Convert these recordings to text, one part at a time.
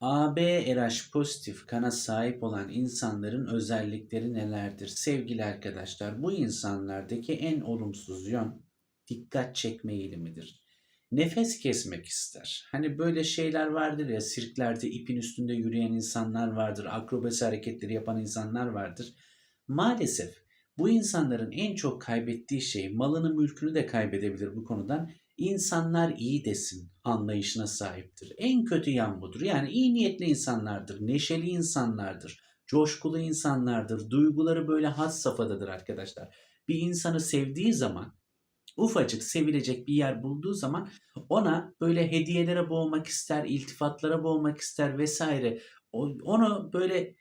AB RH pozitif kana sahip olan insanların özellikleri nelerdir? Sevgili arkadaşlar, bu insanlardaki en olumsuz yön dikkat çekme eğilimidir. Nefes kesmek ister. Hani böyle şeyler vardır ya, sirklerde ipin üstünde yürüyen insanlar vardır, akrobasi hareketleri yapan insanlar vardır. Maalesef bu insanların en çok kaybettiği şey, malını mülkünü de kaybedebilir bu konudan. İnsanlar iyi desin anlayışına sahiptir. En kötü yan budur. Yani iyi niyetli insanlardır, neşeli insanlardır, coşkulu insanlardır. Duyguları böyle had safhadadır arkadaşlar. Bir insanı sevdiği zaman, ufacık sevilecek bir yer bulduğu zaman ona böyle hediyelere boğmak ister, iltifatlara boğmak ister vesaire. Onu böyle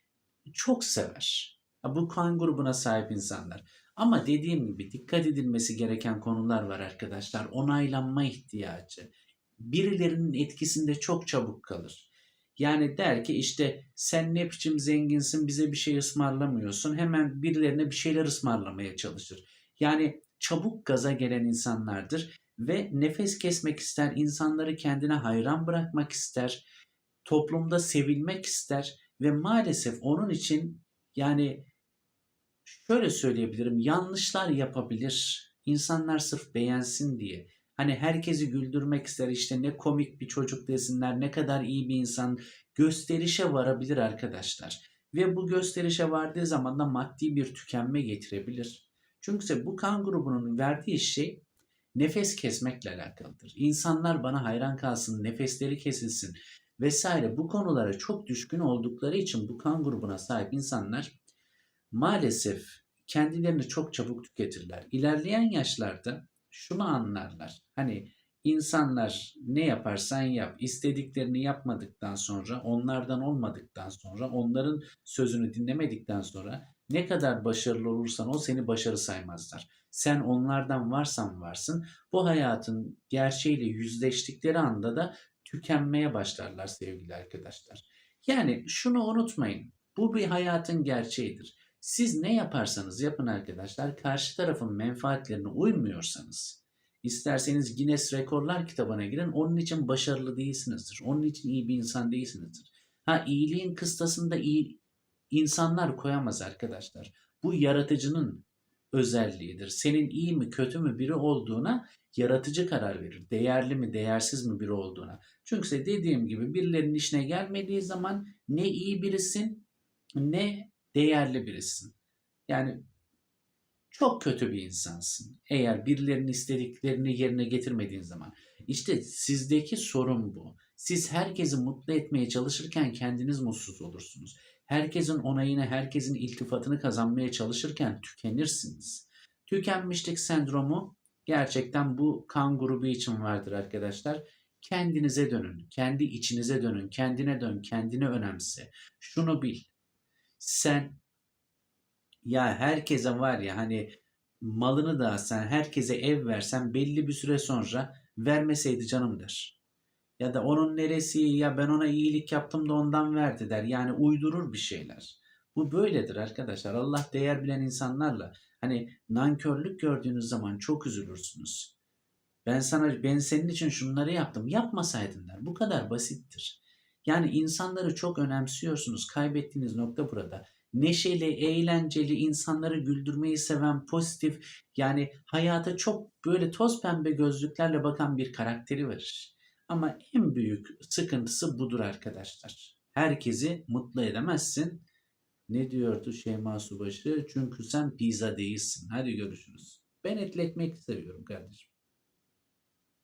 çok sever. Bu kan grubuna sahip insanlar. Ama dediğim gibi dikkat edilmesi gereken konular var arkadaşlar. Onaylanma ihtiyacı. Birilerinin etkisinde çok çabuk kalır. Yani der ki işte sen ne biçim zenginsin bize bir şey ısmarlamıyorsun. Hemen birilerine bir şeyler ısmarlamaya çalışır. Yani çabuk gaza gelen insanlardır ve nefes kesmek ister, insanları kendine hayran bırakmak ister, toplumda sevilmek ister ve maalesef onun için yani şöyle söyleyebilirim yanlışlar yapabilir. İnsanlar sırf beğensin diye. Hani herkesi güldürmek ister işte ne komik bir çocuk desinler ne kadar iyi bir insan gösterişe varabilir arkadaşlar. Ve bu gösterişe vardığı zaman da maddi bir tükenme getirebilir. Çünkü bu kan grubunun verdiği şey nefes kesmekle alakalıdır. İnsanlar bana hayran kalsın, nefesleri kesilsin vesaire bu konulara çok düşkün oldukları için bu kan grubuna sahip insanlar maalesef kendilerini çok çabuk tüketirler. İlerleyen yaşlarda şunu anlarlar. Hani insanlar ne yaparsan yap, istediklerini yapmadıktan sonra, onlardan olmadıktan sonra, onların sözünü dinlemedikten sonra ne kadar başarılı olursan o seni başarı saymazlar. Sen onlardan varsan varsın. Bu hayatın gerçeğiyle yüzleştikleri anda da tükenmeye başlarlar sevgili arkadaşlar. Yani şunu unutmayın. Bu bir hayatın gerçeğidir. Siz ne yaparsanız yapın arkadaşlar karşı tarafın menfaatlerine uymuyorsanız isterseniz Guinness Rekorlar kitabına girin onun için başarılı değilsinizdir. Onun için iyi bir insan değilsinizdir. Ha iyiliğin kıstasında iyi insanlar koyamaz arkadaşlar. Bu yaratıcının özelliğidir. Senin iyi mi kötü mü biri olduğuna yaratıcı karar verir. Değerli mi değersiz mi biri olduğuna. Çünkü dediğim gibi birilerinin işine gelmediği zaman ne iyi birisin ne değerli birisin. Yani çok kötü bir insansın. Eğer birilerinin istediklerini yerine getirmediğin zaman. İşte sizdeki sorun bu. Siz herkesi mutlu etmeye çalışırken kendiniz mutsuz olursunuz. Herkesin onayını, herkesin iltifatını kazanmaya çalışırken tükenirsiniz. Tükenmişlik sendromu gerçekten bu kan grubu için vardır arkadaşlar. Kendinize dönün, kendi içinize dönün, kendine dön, kendini önemse. Şunu bil. Sen ya herkese var ya hani malını da sen herkese ev versen belli bir süre sonra vermeseydi canım der. Ya da onun neresi ya ben ona iyilik yaptım da ondan verdi der. Yani uydurur bir şeyler. Bu böyledir arkadaşlar. Allah değer bilen insanlarla hani nankörlük gördüğünüz zaman çok üzülürsünüz. Ben sana ben senin için şunları yaptım. Yapmasaydın der. Bu kadar basittir. Yani insanları çok önemsiyorsunuz. Kaybettiğiniz nokta burada neşeli, eğlenceli, insanları güldürmeyi seven, pozitif yani hayata çok böyle toz pembe gözlüklerle bakan bir karakteri verir. Ama en büyük sıkıntısı budur arkadaşlar. Herkesi mutlu edemezsin. Ne diyordu Şeyma Subaşı? Çünkü sen pizza değilsin. Hadi görüşürüz. Ben etli ekmek seviyorum kardeşim.